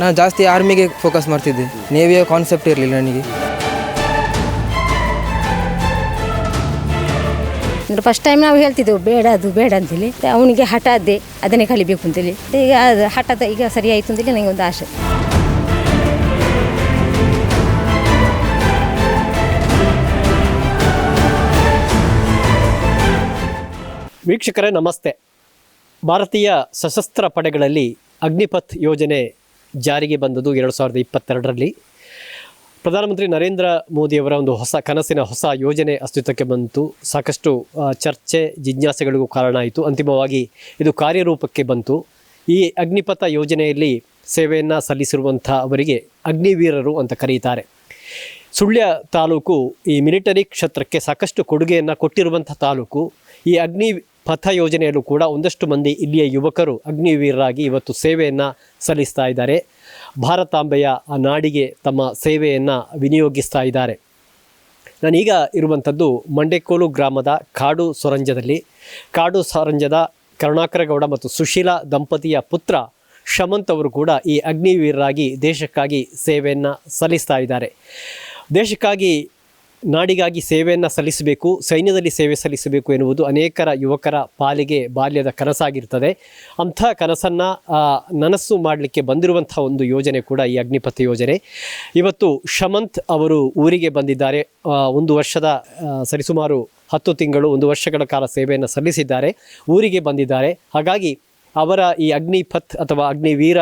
ನಾನು ಜಾಸ್ತಿ ಆರ್ಮಿಗೆ ಫೋಕಸ್ ಮಾಡ್ತಿದ್ದೆ. ನೇವಿಯ ಕಾನ್ಸೆಪ್ಟ್ ಇರಲಿಲ್ಲ ನನಗೆ. ಅಂದ್ರೆ ಫಸ್ಟ್ ಟೈಮ್ ನಾವು ಹೇಳ್ತಿದ್ದೆವು ಬೇಡ ಅದು ಬೇಡ ಅಂತೇಳಿ. ಅವನಿಗೆ ಹಠ ಅದೇ ಅದನ್ನೇ ಕಲಿಬೇಕು ಅಂತೇಳಿ. ಈಗ ಅದು ಹಠದ ಈಗ ಸರಿ ಆಯಿತು ಅಂತೇಳಿ ನನಗೆ ಒಂದು ಆಸೆ. ವೀಕ್ಷಕರೇ ನಮಸ್ತೆ. ಭಾರತೀಯ ಸಶಸ್ತ್ರ ಪಡೆಗಳಲ್ಲಿ ಅಗ್ನಿಪಥ್ ಯೋಜನೆ ಜಾರಿಗೆ ಬಂದದ್ದು ಎರಡು ಸಾವಿರದ ಇಪ್ಪತ್ತೆರಡರಲ್ಲಿ. ಪ್ರಧಾನಮಂತ್ರಿ ನರೇಂದ್ರ ಮೋದಿಯವರ ಒಂದು ಹೊಸ ಕನಸಿನ ಹೊಸ ಯೋಜನೆ ಅಸ್ತಿತ್ವಕ್ಕೆ ಬಂತು. ಸಾಕಷ್ಟು ಚರ್ಚೆ, ಜಿಜ್ಞಾಸೆಗಳಿಗೂ ಕಾರಣ ಆಯಿತು. ಅಂತಿಮವಾಗಿ ಇದು ಕಾರ್ಯರೂಪಕ್ಕೆ ಬಂತು. ಈ ಅಗ್ನಿಪಥ ಯೋಜನೆಯಲ್ಲಿ ಸೇವೆಯನ್ನು ಸಲ್ಲಿಸಿರುವಂಥ ಅವರಿಗೆ ಅಗ್ನಿವೀರರು ಅಂತ ಕರೀತಾರೆ. ಸುಳ್ಯ ತಾಲೂಕು ಈ ಮಿಲಿಟರಿ ಕ್ಷೇತ್ರಕ್ಕೆ ಸಾಕಷ್ಟು ಕೊಡುಗೆಯನ್ನು ಕೊಟ್ಟಿರುವಂಥ ತಾಲೂಕು ಈ ಅಗ್ನಿ ಪಥ ಯೋಜನೆಯಲ್ಲೂ ಕೂಡ ಒಂದಷ್ಟು ಮಂದಿ ಇಲ್ಲಿಯ ಯುವಕರು ಅಗ್ನಿವೀರರಾಗಿ ಇವತ್ತು ಸೇವೆಯನ್ನು ಸಲ್ಲಿಸ್ತಾ ಇದ್ದಾರೆ. ಭಾರತಾಂಬೆಯ ಆ ನಾಡಿಗೆ ತಮ್ಮ ಸೇವೆಯನ್ನು ವಿನಿಯೋಗಿಸ್ತಾ ಇದ್ದಾರೆ. ನಾನೀಗ ಇರುವಂಥದ್ದು ಮಂಡೆಕೋಲು ಗ್ರಾಮದ ಕಾಡು ಸೊರಂಜದಲ್ಲಿ. ಕಾಡು ಸೊರಂಜದ ಕರುಣಾಕರಗೌಡ ಮತ್ತು ಸುಶೀಲಾ ದಂಪತಿಯ ಪುತ್ರ ಶಮಂತ್ ಅವರು ಕೂಡ ಈ ಅಗ್ನಿವೀರರಾಗಿ ದೇಶಕ್ಕಾಗಿ ಸೇವೆಯನ್ನು ಸಲ್ಲಿಸ್ತಾ ಇದ್ದಾರೆ. ದೇಶಕ್ಕಾಗಿ ನಾಡಿಗಾಗಿ ಸೇವೆಯನ್ನು ಸಲ್ಲಿಸಬೇಕು, ಸೈನ್ಯದಲ್ಲಿ ಸೇವೆ ಸಲ್ಲಿಸಬೇಕು ಎನ್ನುವುದು ಅನೇಕರ ಯುವಕರ ಪಾಲಿಗೆ ಬಾಲ್ಯದ ಕನಸಾಗಿರ್ತದೆ. ಅಂಥ ಕನಸನ್ನು ನನಸು ಮಾಡಲಿಕ್ಕೆ ಬಂದಿರುವಂಥ ಒಂದು ಯೋಜನೆ ಕೂಡ ಈ ಅಗ್ನಿಪಥ ಯೋಜನೆ. ಇವತ್ತು ಶಮಂತ್ ಅವರು ಊರಿಗೆ ಬಂದಿದ್ದಾರೆ. ಒಂದು ವರ್ಷದ ಸರಿಸುಮಾರು ಹತ್ತು ತಿಂಗಳು, ಒಂದು ವರ್ಷಗಳ ಕಾಲ ಸೇವೆಯನ್ನು ಸಲ್ಲಿಸಿದ್ದಾರೆ. ಊರಿಗೆ ಬಂದಿದ್ದಾರೆ. ಹಾಗಾಗಿ ಅವರ ಈ ಅಗ್ನಿಪಥ್ ಅಥವಾ ಅಗ್ನಿವೀರ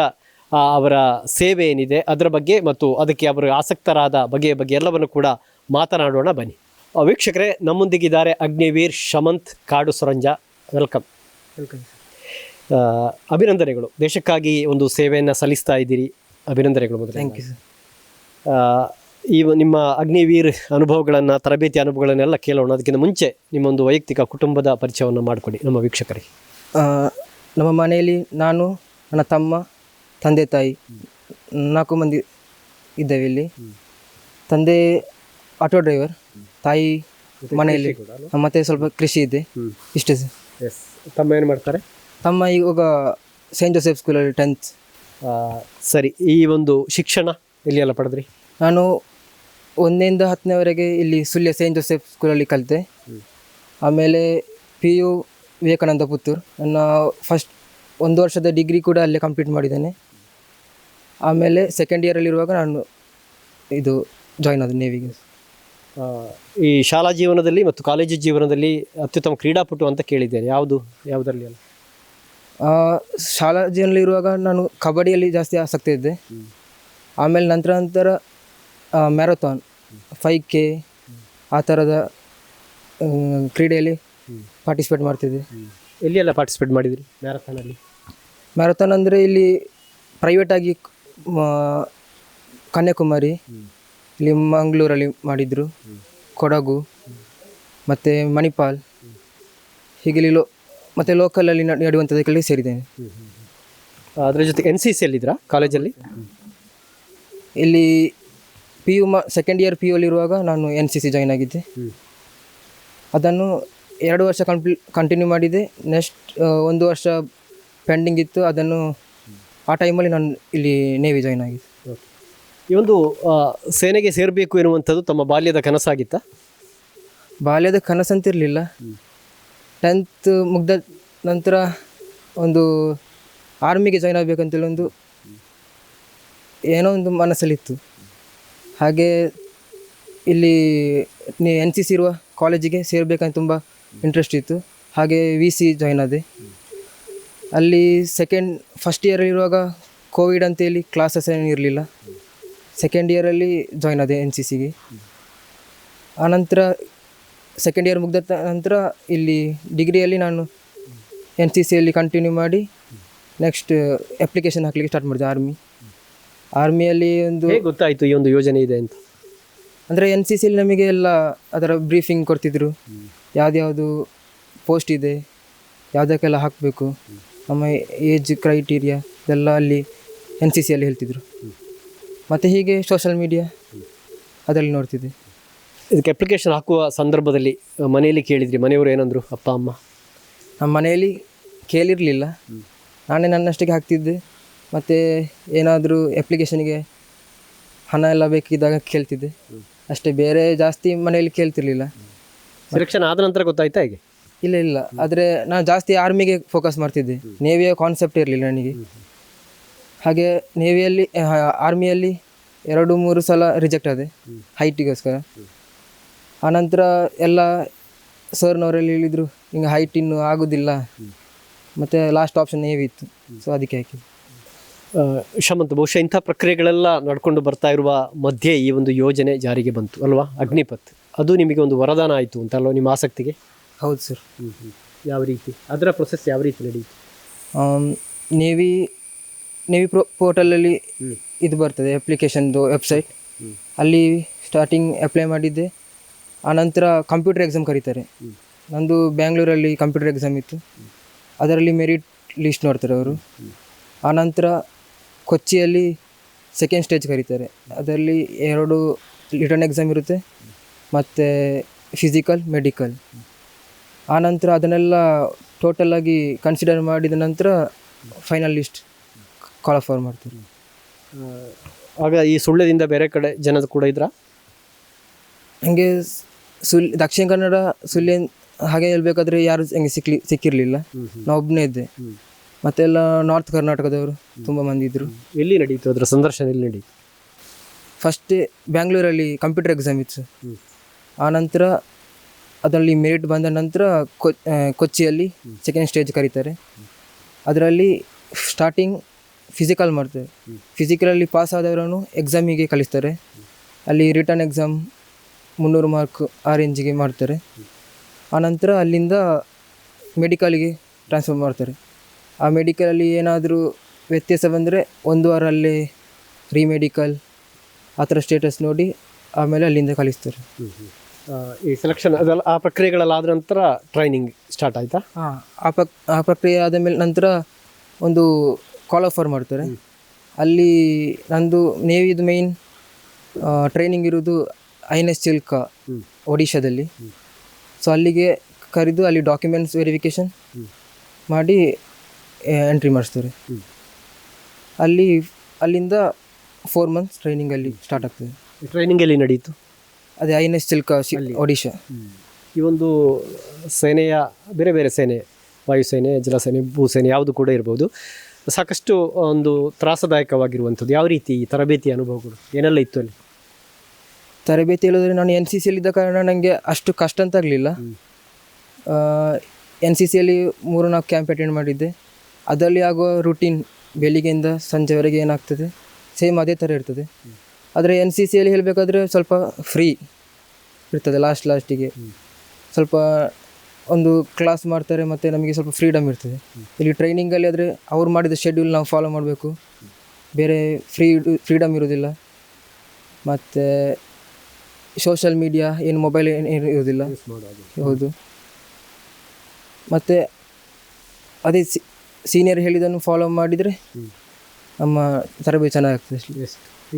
ಅವರ ಸೇವೆ ಏನಿದೆ, ಅದರ ಬಗ್ಗೆ ಮತ್ತು ಅದಕ್ಕೆ ಅವರು ಆಸಕ್ತರಾದ ಬಗೆಯ ಬಗ್ಗೆ ಎಲ್ಲವನ್ನು ಕೂಡ ಮಾತನಾಡೋಣ ಬನ್ನಿ. ವೀಕ್ಷಕರೇ ನಮ್ಮೊಂದಿಗಿದ್ದಾರೆ ಅಗ್ನಿವೀರ್ ಶಮಂತ್ ಕಾಡು ಸರಂಜ. ವೆಲ್ಕಮ್. ವೆಲ್ಕಮ್ ಅಭಿನಂದನೆಗಳು. ದೇಶಕ್ಕಾಗಿ ಒಂದು ಸೇವೆಯನ್ನು ಸಲ್ಲಿಸ್ತಾ ಇದ್ದೀರಿ. ಅಭಿನಂದನೆಗಳು ಮೊದಲು. ಥ್ಯಾಂಕ್ ಯು ಸರ್ ಈ ನಿಮ್ಮ ಅಗ್ನಿವೀರ್ ಅನುಭವಗಳನ್ನು ತರಬೇತಿ ಅನುಭವಗಳನ್ನೆಲ್ಲ ಕೇಳೋಣ. ಅದಕ್ಕಿಂತ ಮುಂಚೆ ನಿಮ್ಮೊಂದು ವೈಯಕ್ತಿಕ ಕುಟುಂಬದ ಪರಿಚಯವನ್ನು ಮಾಡಿಕೊಡಿ ನಮ್ಮ ವೀಕ್ಷಕರಿಗೆ. ನಮ್ಮ ಮನೆಯಲ್ಲಿ ನಾನು ನನ್ನ ತಮ್ಮ ತಂದೆ ತಾಯಿ ನಾಲ್ಕು ಮಂದಿ ಇದ್ದೇವೆ ಇಲ್ಲಿ. ತಂದೆ ಆಟೋ ಡ್ರೈವರ್ ತಾಯಿ ಮನೆಯಲ್ಲಿ. ಮತ್ತೆ ಸ್ವಲ್ಪ ಕೃಷಿ ಇದೆ. ಇಷ್ಟೇ ಸರ್. ಎಸ್ ತಮ್ಮ ಏನು ಮಾಡ್ತಾರೆ? ತಮ್ಮ ಇವಾಗ ಸೈಂಟ್ ಜೋಸೆಫ್ ಸ್ಕೂಲಲ್ಲಿ ಟೆಂತ್ ಸರಿ. ಈ ಒಂದು ಶಿಕ್ಷಣ ಇಲ್ಲಿ ಎಲ್ಲ ಪಡೆದ್ರಿ? ನಾನು ಒಂದರಿಂದ ಹತ್ತನೇವರೆಗೆ ಇಲ್ಲಿ ಸುಳ್ಯ ಸೈಂಟ್ ಜೋಸೆಫ್ ಸ್ಕೂಲಲ್ಲಿ ಕಲಿತೆ. ಆಮೇಲೆ ಪಿ ಯು ವಿವೇಕಾನಂದ ಪುತ್ತೂರು ನನ್ನ ಫಸ್ಟ್ ಒಂದು ವರ್ಷದ ಡಿಗ್ರಿ ಕೂಡ ಅಲ್ಲೇ ಕಂಪ್ಲೀಟ್ ಮಾಡಿದ್ದೇನೆ. ಆಮೇಲೆ ಸೆಕೆಂಡ್ ಇಯರಲ್ಲಿರುವಾಗ ನಾನು ಇದು ಜಾಯ್ನ್ ಆದ ನೇವಿಗೆ ಈ ಶಾಲಾ ಜೀವನದಲ್ಲಿ ಮತ್ತು ಕಾಲೇಜು ಜೀವನದಲ್ಲಿ ಅತ್ಯುತ್ತಮ ಕ್ರೀಡಾಪಟು ಅಂತ ಕೇಳಿದ್ದೇನೆ. ಯಾವುದು? ಯಾವುದರಲ್ಲಿ ಅಲ್ಲ ಶಾಲಾ ಶಾಲಾ ಜೀವನದಲ್ಲಿರುವಾಗ ನಾನು ಕಬಡ್ಡಿಯಲ್ಲಿ ಜಾಸ್ತಿ ಆಸಕ್ತಿ ಇದ್ದೆ. ಆಮೇಲೆ ನಂತರ ನಂತರ ಮ್ಯಾರಥಾನ್ ಫೈವ್ ಕೆ ಆ ಥರದ ಕ್ರೀಡೆಯಲ್ಲಿ ಪಾರ್ಟಿಸಿಪೇಟ್ ಮಾಡ್ತಿದ್ದೆ. ಎಲ್ಲಿ ಎಲ್ಲ ಪಾರ್ಟಿಸಿಪೇಟ್ ಮಾಡಿದ್ರಿ ಮ್ಯಾರಥಾನಲ್ಲಿ? ಮ್ಯಾರಥಾನ್ ಅಂದರೆ ಇಲ್ಲಿ ಪ್ರೈವೇಟಾಗಿ ಕನ್ಯಾಕುಮಾರಿ ಇಲ್ಲಿ ಮಂಗಳೂರಲ್ಲಿ ಮಾಡಿದ್ರು. ಕೊಡಗು ಮತ್ತು ಮಣಿಪಾಲ್ ಹೀಗೆ ಇಲ್ಲಿ ಲೋ ಮತ್ತು ಲೋಕಲಲ್ಲಿ ನಡೆಯುವಂಥದ್ದಕ್ಕೆ ಸೇರಿದ್ದೇನೆ. ಅದರ ಜೊತೆ ಎನ್ ಸಿ ಸಿ ಕಾಲೇಜಲ್ಲಿ ಇಲ್ಲಿ ಪಿ ಯು ಮ ಸೆಕೆಂಡ್ ಇಯರ್ ಪಿ ಯುಲಿರುವಾಗ ನಾನು ಎನ್ ಸಿ ಸಿ ಜಾಯ್ನ್ ಆಗಿದ್ದೆ. ಅದನ್ನು ಎರಡು ವರ್ಷ ಕಂಪ್ಲೀ ಕಂಟಿನ್ಯೂ ಮಾಡಿದೆ. ನೆಕ್ಸ್ಟ್ ಒಂದು ವರ್ಷ ಪೆಂಡಿಂಗ್ ಇತ್ತು. ಅದನ್ನು ಆ ಟೈಮಲ್ಲಿ ನಾನು ಇಲ್ಲಿ ನೇವಿ ಜಾಯ್ನ್ ಆಗಿದ್ದೆ. ಈ ಒಂದು ಸೇನೆಗೆ ಸೇರಬೇಕು ಎನ್ನುವಂಥದ್ದು ತಮ್ಮ ಬಾಲ್ಯದ ಕನಸಾಗಿತ್ತ? ಬಾಲ್ಯದ ಕನಸಂತಿರಲಿಲ್ಲ. ಟೆಂತ್ ಮುಗ್ದ ನಂತರ ಒಂದು ಆರ್ಮಿಗೆ ಜಾಯ್ನ್ ಆಗಬೇಕಂತೇಳಿ ಒಂದು ಏನೋ ಒಂದು ಮನಸ್ಸಲ್ಲಿತ್ತು. ಹಾಗೆ ಇಲ್ಲಿ ನೀ ಎನ್ ಸಿ ಸಿ ಇರುವ ಕಾಲೇಜಿಗೆ ಸೇರಬೇಕಂತ ತುಂಬ ಇಂಟ್ರೆಸ್ಟ್ ಇತ್ತು. ಹಾಗೆ ವಿ ಸಿ ಜಾಯ್ನ್ ಆದೆ. ಅಲ್ಲಿ ಸೆಕೆಂಡ್ ಫಸ್ಟ್ ಇಯರ್ ಇರುವಾಗ ಕೋವಿಡ್ ಅಂತೇಳಿ ಕ್ಲಾಸಸ್ ಏನೂ ಇರಲಿಲ್ಲ ಸೆಕೆಂಡ್ ಇಯರಲ್ಲಿ ಜಾಯ್ನ್ ಆದೆ ಎನ್ ಸಿ ಸಿಗೆ ಆನಂತರ ಸೆಕೆಂಡ್ ಇಯರ್ ಮುಗಿದ ನಂತರ ಇಲ್ಲಿ ಡಿಗ್ರಿಯಲ್ಲಿ ನಾನು ಎನ್ ಸಿ ಸಿಯಲ್ಲಿ ಕಂಟಿನ್ಯೂ ಮಾಡಿ ನೆಕ್ಸ್ಟ್ ಅಪ್ಲಿಕೇಶನ್ ಹಾಕಲಿಕ್ಕೆ ಸ್ಟಾರ್ಟ್ ಮಾಡಿದೆ ಆರ್ಮಿ ಆರ್ಮಿಯಲ್ಲಿ ಒಂದು ಹೇಗೆ ಗೊತ್ತಾಯಿತು ಈ ಒಂದು ಯೋಜನೆ ಇದೆ ಅಂತ? ಅಂದರೆ ಎನ್ ಸಿ ಸಿಯಲ್ಲಿ ನಮಗೆ ಎಲ್ಲ ಅದರ ಬ್ರೀಫಿಂಗ್ ಕೊಡ್ತಿದ್ರು. ಯಾವ್ದ್ಯಾವುದು ಪೋಸ್ಟ್ ಇದೆ ಯಾವುದಕ್ಕೆಲ್ಲ ಹಾಕಬೇಕು ನಮ್ಮ ಏಜ್ ಕ್ರೈಟೀರಿಯಾ ಇದೆಲ್ಲ ಅಲ್ಲಿ ಎನ್ ಸಿ ಸಿಯಲ್ಲಿ ಹೇಳ್ತಿದ್ರು. ಮತ್ತು ಹೀಗೆ ಸೋಷಲ್ ಮೀಡಿಯಾ ಅದರಲ್ಲಿ ನೋಡ್ತಿದ್ದೆ. ಇದಕ್ಕೆ ಅಪ್ಲಿಕೇಶನ್ ಹಾಕುವ ಸಂದರ್ಭದಲ್ಲಿ ಮನೆಯಲ್ಲಿ ಕೇಳಿದ್ರಿ ಮನೆಯವರು ಏನಂದರು ಅಪ್ಪ ಅಮ್ಮ? ನಮ್ಮ ಮನೆಯಲ್ಲಿ ಕೇಳಿರಲಿಲ್ಲ. ನಾನೇ ನನ್ನಷ್ಟಕ್ಕೆ ಹಾಕ್ತಿದ್ದೆ. ಮತ್ತು ಏನಾದರೂ ಅಪ್ಲಿಕೇಶನ್ಗೆ ಹಣ ಎಲ್ಲ ಬೇಕಿದ್ದಾಗ ಕೇಳ್ತಿದ್ದೆ. ಅಷ್ಟೇ ಬೇರೆ ಜಾಸ್ತಿ ಮನೆಯಲ್ಲಿ ಕೇಳ್ತಿರ್ಲಿಲ್ಲ. ಸೆಲೆಕ್ಷನ್ ಆದ ನಂತರ ಗೊತ್ತಾಯ್ತಾ ಹೇಗೆ? ಇಲ್ಲ ಇಲ್ಲ. ಆದರೆ ನಾನು ಜಾಸ್ತಿ ಆರ್ಮಿಗೆ ಫೋಕಸ್ ಮಾಡ್ತಿದ್ದೆ. ನೇವಿಯ ಕಾನ್ಸೆಪ್ಟ್ ಇರಲಿಲ್ಲ ನನಗೆ. ಹಾಗೆ ನೇವಿಯಲ್ಲಿ ಆರ್ಮಿಯಲ್ಲಿ ಎರಡು ಮೂರು ಸಲ ರಿಜೆಕ್ಟ್ ಆದೆ ಹೈಟಿಗೋಸ್ಕರ ಆನಂತರ ಎಲ್ಲ ಸರ್ನವರೆಲ್ಲ ಹೇಳಿದರು ಹಿಂಗೆ ಹೈಟ್ ಇನ್ನು ಆಗೋದಿಲ್ಲ. ಮತ್ತು ಲಾಸ್ಟ್ ಆಪ್ಷನ್ ನೇವಿ ಇತ್ತು. ಸೊ ಅದಕ್ಕೆ ಹಾಕಿದ್ದು. ಆ, ಶಮಂತ್ ಬಹುಶಃ ಇಂಥ ಪ್ರಕ್ರಿಯೆಗಳೆಲ್ಲ ನಡ್ಕೊಂಡು ಬರ್ತಾ ಇರುವ ಮಧ್ಯೆ ಈ ಒಂದು ಯೋಜನೆ ಜಾರಿಗೆ ಬಂತು ಅಲ್ವಾ? ಅಗ್ನಿಪತ್ ಅದು ನಿಮಗೆ ಒಂದು ವರದಾನ ಆಯಿತು ಅಂತ ಅಲ್ವಾ ನಿಮ್ಮ ಆಸಕ್ತಿಗೆ? ಹೌದು ಸರ್. ಯಾವ ರೀತಿ? ಅದರ ಪ್ರೊಸೆಸ್ ಯಾವ ರೀತಿ ನಡೆಯಿತು ನೇವಿ ನೇವಿ ಪ್ರೊ ಪೋರ್ಟಲಲ್ಲಿ ಇದು ಬರ್ತದೆ ಅಪ್ಲಿಕೇಶನ್ದು ವೆಬ್ಸೈಟ್ ಅಲ್ಲಿ ಸ್ಟಾರ್ಟಿಂಗ್ ಅಪ್ಲೈ ಮಾಡಿದ್ದೆ. ಆನಂತರ ಕಂಪ್ಯೂಟರ್ ಎಕ್ಸಾಮ್ ಕರೀತಾರೆ. ನಂದು ಬ್ಯಾಂಗ್ಳೂರಲ್ಲಿ ಕಂಪ್ಯೂಟರ್ ಎಕ್ಸಾಮ್ ಇತ್ತು. ಅದರಲ್ಲಿ ಮೆರಿಟ್ ಲಿಸ್ಟ್ ನೋಡ್ತಾರೆ ಅವರು. ಆನಂತರ ಕೊಚ್ಚಿಯಲ್ಲಿ ಸೆಕೆಂಡ್ ಸ್ಟೇಜ್ ಕರೀತಾರೆ. ಅದರಲ್ಲಿ ಎರಡು ರಿಟರ್ನ್ ಎಕ್ಸಾಮ್ ಇರುತ್ತೆ. ಮತ್ತು ಫಿಸಿಕಲ್ ಮೆಡಿಕಲ್ ಆನಂತರ ಅದನ್ನೆಲ್ಲ ಟೋಟಲಾಗಿ ಕನ್ಸಿಡರ್ ಮಾಡಿದ ನಂತರ ಫೈನಲ್ ಲಿಸ್ಟ್ ಕಾಲ್ ಫಾರ್ ಮಾಡ್ತಾರೆ ಆಗ ಈ ಸುಳ್ಳ್ಯದಿಂದ ಬೇರೆ ಕಡೆ ಜನದ ಕೂಡ ಇದ್ರ? ಹಂಗೆ ಸುಲ್ ದಕ್ಷಿಣ ಕನ್ನಡ ಸುಳ್ಯ ಹಾಗೆ ಹೇಳ್ಬೇಕಾದ್ರೆ ಯಾರು ಹಂಗೆ ಸಿಕ್ಲಿ ಸಿಕ್ಕಿರಲಿಲ್ಲ. ನಾ ಒಬ್ಬನೇ ಇದ್ದೆ. ಮತ್ತೆಲ್ಲ ನಾರ್ತ್ ಕರ್ನಾಟಕದವರು ತುಂಬ ಮಂದಿ ಇದ್ದರು ಎಲ್ಲಿ ನಡೀತು ಅದರ ಸಂದರ್ಶನ ಎಲ್ಲಿ ನಡೀತು? ಫಸ್ಟ್ ಬ್ಯಾಂಗ್ಳೂರಲ್ಲಿ ಕಂಪ್ಯೂಟರ್ ಎಕ್ಸಾಮ್ ಇತ್ತು. ಆನಂತರ ಅದರಲ್ಲಿ ಮೆರಿಟ್ ಬಂದ ನಂತರ ಕೊಚ್ಚಿಯಲ್ಲಿ ಸೆಕೆಂಡ್ ಸ್ಟೇಜ್ ಕರೀತಾರೆ. ಅದರಲ್ಲಿ ಸ್ಟಾರ್ಟಿಂಗ್ ಫಿಸಿಕಲ್ ಮಾಡ್ತೇವೆ. ಫಿಸಿಕಲಲ್ಲಿ ಪಾಸ್ ಆದವರನ್ನು ಎಕ್ಸಾಮಿಗೆ ಕಳಿಸ್ತಾರೆ. ಅಲ್ಲಿ ರಿಟರ್ನ್ ಎಕ್ಸಾಮ್ ಮುನ್ನೂರು ಮಾರ್ಕ್ ಆ ರೇಂಜಿಗೆ ಮಾಡ್ತಾರೆ. ಆನಂತರ ಅಲ್ಲಿಂದ ಮೆಡಿಕಲ್ಗೆ ಟ್ರಾನ್ಸ್ಫರ್ ಮಾಡ್ತಾರೆ. ಆ ಮೆಡಿಕಲಲ್ಲಿ ಏನಾದರೂ ವ್ಯತ್ಯಾಸ ಬಂದರೆ ಒಂದು ವಾರ ಅಲ್ಲೇ ರಿಮೆಡಿಕಲ್ ಆ ಥರ ಸ್ಟೇಟಸ್ ನೋಡಿ ಆಮೇಲೆ ಅಲ್ಲಿಂದ ಕಳಿಸ್ತಾರೆ. ಈ ಸೆಲೆಕ್ಷನ್ ಅದೆಲ್ಲ ಆ ಪ್ರಕ್ರಿಯೆಗಳೆಲ್ಲ ಆದ ನಂತರ ಟ್ರೈನಿಂಗ್ ಸ್ಟಾರ್ಟ್ ಆಯಿತಾ? ಹಾಂ ಆ ಪ್ರಕ್ ಆ ಪ್ರಕ್ರಿಯೆ ಆದ ಮೇಲೆ ನಂತರ ಒಂದು ಕಾಲ್ ಆಫರ್ ಮಾಡ್ತಾರೆ. ಅಲ್ಲಿ ನಂದು ನೇವಿದು ಮೇಯ್ನ್ ಟ್ರೈನಿಂಗ್ ಇರೋದು ಐ ಎನ್ ಎಸ್ ಚಿಲ್ಕ ಒಡಿಶಾದಲ್ಲಿ ಸೊ ಅಲ್ಲಿಗೆ ಕರೆದು ಅಲ್ಲಿ ಡಾಕ್ಯುಮೆಂಟ್ಸ್ ವೆರಿಫಿಕೇಷನ್ ಮಾಡಿ ಎಂಟ್ರಿ ಮಾಡಿಸ್ತಾರೆ. ಅಲ್ಲಿ ಅಲ್ಲಿಂದ ಫೋರ್ ಮಂತ್ಸ್ ಟ್ರೈನಿಂಗಲ್ಲಿ ಸ್ಟಾರ್ಟ್ ಆಗ್ತದೆ. ಟ್ರೈನಿಂಗ್ ಎಲ್ಲಿ ನಡೀತು ಅದೇ I N S Chilka Odisha ಈ ಒಂದು ಸೇನೆಯ ಬೇರೆ ಬೇರೆ ಸೇನೆ ವಾಯುಸೇನೆ ಜಲಸೇನೆ ಭೂಸೇನೆ ಯಾವುದು ಕೂಡ ಇರ್ಬೋದು. ಸಾಕಷ್ಟು ಒಂದು ತ್ರಾಸದಾಯಕವಾಗಿರುವಂಥದ್ದು. ಯಾವ ರೀತಿ ಈ ತರಬೇತಿ ಅನುಭವಗಳು? ಏನೆಲ್ಲ ಇತ್ತು ಅಲ್ಲಿ? ತರಬೇತಿ ಹೇಳಿದ್ರೆ ನಾನು ಎನ್ ಸಿ ಸಿಯಲ್ಲಿದ್ದ ಕಾರಣ ನನಗೆ ಅಷ್ಟು ಕಷ್ಟ ಅಂತ ಆಗಲಿಲ್ಲ ಎನ್ ಸಿ ಸಿಯಲ್ಲಿ ಮೂರು ನಾಲ್ಕು ಕ್ಯಾಂಪ್ ಅಟೆಂಡ್ ಮಾಡಿದ್ದೆ. ಅದರಲ್ಲಿ ಆಗುವ ರುಟೀನ್ ಬೆಳಿಗ್ಗೆಯಿಂದ ಸಂಜೆವರೆಗೆ ಏನಾಗ್ತದೆ? ಸೇಮ್ ಅದೇ ಥರ ಇರ್ತದೆ. ಆದರೆ ಎನ್ ಸಿ ಸಿಯಲ್ಲಿ ಹೇಳಬೇಕಾದ್ರೆ ಸ್ವಲ್ಪ ಫ್ರೀ ಇರ್ತದೆ ಲಾಸ್ಟ್ ಲಾಸ್ಟಿಗೆ ಸ್ವಲ್ಪ ಒಂದು ಕ್ಲಾಸ್ ಮಾಡ್ತಾರೆ ಮತ್ತು ನಮಗೆ ಸ್ವಲ್ಪ ಫ್ರೀಡಮ್ ಇರ್ತದೆ. ಇಲ್ಲಿ ಟ್ರೈನಿಂಗಲ್ಲಿ ಆದರೆ ಅವ್ರು ಮಾಡಿದ ಶೆಡ್ಯೂಲ್ ನಾವು ಫಾಲೋ ಮಾಡಬೇಕು. ಬೇರೆ ಫ್ರೀ ಫ್ರೀಡಮ್ ಇರೋದಿಲ್ಲ. ಮತ್ತು ಸೋಷಲ್ ಮೀಡಿಯಾ ಏನು ಮೊಬೈಲ್ ಏನು ಏನು ಇರೋದಿಲ್ಲ. ಹೌದು. ಮತ್ತು ಅದೇ ಸೀನಿಯರ್ ಹೇಳಿದ್ದನ್ನು ಫಾಲೋ ಮಾಡಿದರೆ ನಮ್ಮ ತರಬೇತಿ ಚೆನ್ನಾಗಾಗ್ತದೆ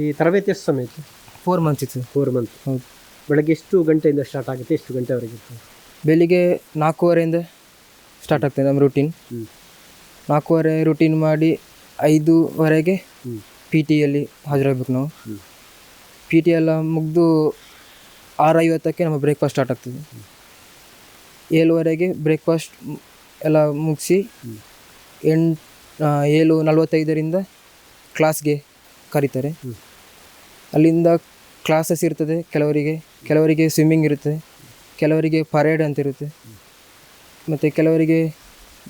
ಈ ತರಬೇತಿ ಎಷ್ಟು ಸಮಯ ಇತ್ತು ಫೋರ್ ಮಂತ್ಸ್ ಇತ್ತು. ಫೋರ್ ಮಂತ್ ಹೌದು. ಬೆಳಗ್ಗೆ ಎಷ್ಟು ಗಂಟೆಯಿಂದ ಸ್ಟಾರ್ಟ್ ಆಗುತ್ತೆ? ಎಷ್ಟು ಗಂಟೆವರೆಗೆ ಇರ್ತದೆ? ಬೆಳಿಗ್ಗೆ ನಾಲ್ಕೂವರೆಯಿಂದ ಸ್ಟಾರ್ಟ್ ಆಗ್ತದೆ ನಮ್ಮ ರೂಟೀನ್ ನಾಲ್ಕೂವರೆ ರೂಟೀನ್ ಮಾಡಿ ಐದೂವರೆಗೆ ಪಿ ಟಿಯಲ್ಲಿ ಹಾಜರಾಗಬೇಕು ನಾವು. ಪಿ ಟಿ ಎಲ್ಲ ಮುಗಿದು ಆರು ಐವತ್ತಕ್ಕೆ ನಮ್ಮ ಬ್ರೇಕ್ಫಾಸ್ಟ್ ಸ್ಟಾರ್ಟ್ ಆಗ್ತದೆ. ಏಳುವರೆಗೆ ಬ್ರೇಕ್ಫಾಸ್ಟ್ ಎಲ್ಲ ಮುಗಿಸಿ ಎಂಟು ಏಳು ನಲವತ್ತೈದರಿಂದ ಕ್ಲಾಸ್ಗೆ ಕರೀತಾರೆ. ಅಲ್ಲಿಂದ ಕ್ಲಾಸಸ್ ಇರ್ತದೆ ಕೆಲವರಿಗೆ. ಕೆಲವರಿಗೆ ಸ್ವಿಮ್ಮಿಂಗ್ ಇರುತ್ತೆ ಕೆಲವರಿಗೆ ಪರೇಡ್ ಅಂತಿರುತ್ತೆ ಮತ್ತು ಕೆಲವರಿಗೆ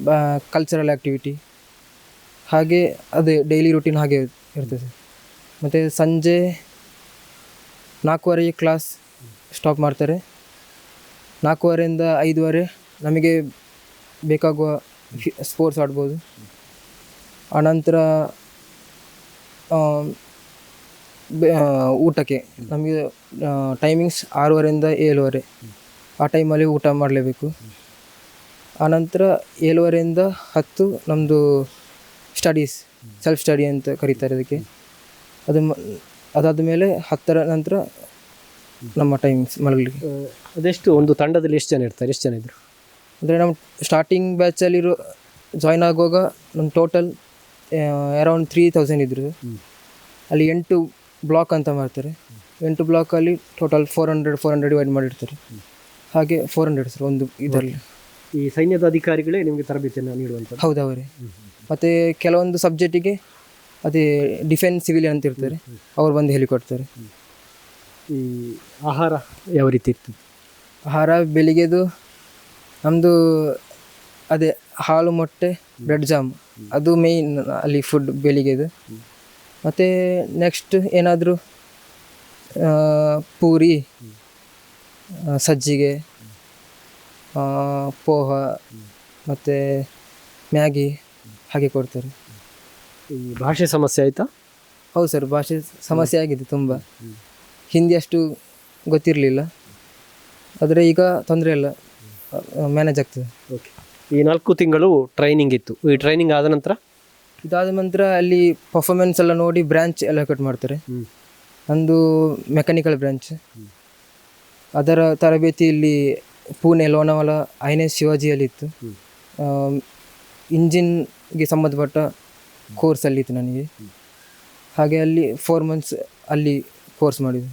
ಬ ಕಲ್ಚರಲ್ ಆ್ಯಕ್ಟಿವಿಟಿ ಹಾಗೆ ಅದೇ ಡೈಲಿ ರೂಟೀನ್ ಹಾಗೆ ಇರ್ತದೆ ಮತ್ತು ಸಂಜೆ ನಾಲ್ಕೂವರೆಗೆ ಕ್ಲಾಸ್ ಸ್ಟಾಪ್ ಮಾಡ್ತಾರೆ. ನಾಲ್ಕೂವರೆಯಿಂದ ಐದುವರೆ ನಮಗೆ ಬೇಕಾಗುವ ಸ್ಪೋರ್ಟ್ಸ್ ಆಡ್ಬೋದು. ಆನಂತರ ಊಟಕ್ಕೆ ನಮಗೆ ಟೈಮಿಂಗ್ಸ್ ಆರೂವರೆಯಿಂದ ಏಳುವರೆ. ಆ ಟೈಮಲ್ಲಿ ಊಟ ಮಾಡಲೇಬೇಕು. ಆನಂತರ ಏಳುವರೆಯಿಂದ ಹತ್ತು ನಮ್ಮದು ಸ್ಟಡೀಸ್ ಸೆಲ್ಫ್ ಸ್ಟಡಿ ಅಂತ ಕರೀತಾರೆ ಅದಕ್ಕೆ. ಅದು ಅದಾದ ಮೇಲೆ ಹತ್ತರ ನಂತರ ನಮ್ಮ ಟೈಮಿಂಗ್ಸ್ ಮಲಗಲಿಕ್ಕೆ. ಅದೆಷ್ಟು ಒಂದು ತಂಡದಲ್ಲಿ ಎಷ್ಟು ಜನ ಇರ್ತಾರೆ? ಎಷ್ಟು ಜನ ಇದ್ದರು ಅಂದರೆ ನಮ್ಮ ಸ್ಟಾರ್ಟಿಂಗ್ ಬ್ಯಾಚಲ್ಲಿರೋ ಜಾಯ್ನ್ ಆಗುವಾಗ ನಮ್ಮ ಟೋಟಲ್ ಅರೌಂಡ್ ತ್ರೀ ತೌಸಂಡ್ ಇದ್ದರು ಅಲ್ಲಿ ಎಂಟು ಬ್ಲಾಕ್ ಅಂತ ಮಾಡ್ತಾರೆ. ಎಂಟು ಬ್ಲಾಕಲ್ಲಿ total four hundred four hundred divide ಮಾಡಿರ್ತಾರೆ. ಹಾಗೆ ಫೋರ್ ಹಂಡ್ರೆಡ್ ಸರ್ ಒಂದು ಇದರಲ್ಲಿ. ಈ ಸೈನ್ಯದ ಅಧಿಕಾರಿಗಳೇ ನಿಮಗೆ ತರಬೇತಿಯನ್ನು ನೀಡುವಂಥದ್ದು? ಹೌದು ಅವರೇ ಮತ್ತು ಕೆಲವೊಂದು ಸಬ್ಜೆಕ್ಟಿಗೆ ಅದೇ ಡಿಫೆನ್ಸ್ ಸಿವಿಲಿಯನ್ ಅಂತ ಇರ್ತಾರೆ. ಅವ್ರು ಬಂದು ಹೇಳಿಕೊಡ್ತಾರೆ. ಈ ಆಹಾರ ಯಾವ ರೀತಿ ಇತ್ತು? ಆಹಾರ ಬೆಳಿಗ್ಗೆದು ನಮ್ಮದು ಅದೇ ಹಾಲು ಮೊಟ್ಟೆ ಬ್ರೆಡ್ ಜಾಮ್ ಅದು ಮೇಯ್ನ್ ಅಲ್ಲಿ ಫುಡ್ ಬೆಳಿಗ್ಗೆದು. ಮತ್ತು ನೆಕ್ಸ್ಟ್ ಏನಾದರೂ ಪೂರಿ ಸಜ್ಜಿಗೆ ಪೋಹ ಮತ್ತು ಮ್ಯಾಗಿ ಹಾಗೆ ಕೊಡ್ತಾರೆ. ಈ ಭಾಷೆ ಸಮಸ್ಯೆ ಆಯಿತಾ? ಹೌದು ಸರ್ ಭಾಷೆ ಸಮಸ್ಯೆ ಆಗಿದೆ ತುಂಬ. ಹಿಂದಿ ಅಷ್ಟು ಗೊತ್ತಿರಲಿಲ್ಲ. ಆದರೆ ಈಗ ತೊಂದರೆ ಇಲ್ಲ. ಮ್ಯಾನೇಜ್ ಆಗ್ತದೆ. ಓಕೆ ಈ ನಾಲ್ಕು ತಿಂಗಳು ಟ್ರೈನಿಂಗ್ ಇತ್ತು. ಈ ಟ್ರೈನಿಂಗ್ ಆದ ನಂತರ? ಇದಾದ ನಂತರ ಅಲ್ಲಿ ಪರ್ಫಾರ್ಮೆನ್ಸ್ ಎಲ್ಲ ನೋಡಿ ಬ್ರ್ಯಾಂಚ್ ಎಲ್ಲ ಕಟ್ ಮಾಡ್ತಾರೆ. ಒಂದು ಮೆಕ್ಯಾನಿಕಲ್ ಬ್ರ್ಯಾಂಚ್ ಅದರ ತರಬೇತಿ ಇಲ್ಲಿ Pune Lonavala I N S ಶಿವಾಜಿಯಲ್ಲಿತ್ತು ಇಂಜಿನ್ಗೆ ಸಂಬಂಧಪಟ್ಟ ಕೋರ್ಸ್ ಅಲ್ಲಿತ್ತು ನನಗೆ. ಹಾಗೆ ಅಲ್ಲಿ ಫೋರ್ ಮಂತ್ಸ್ ಅಲ್ಲಿ ಕೋರ್ಸ್ ಮಾಡಿದೆ.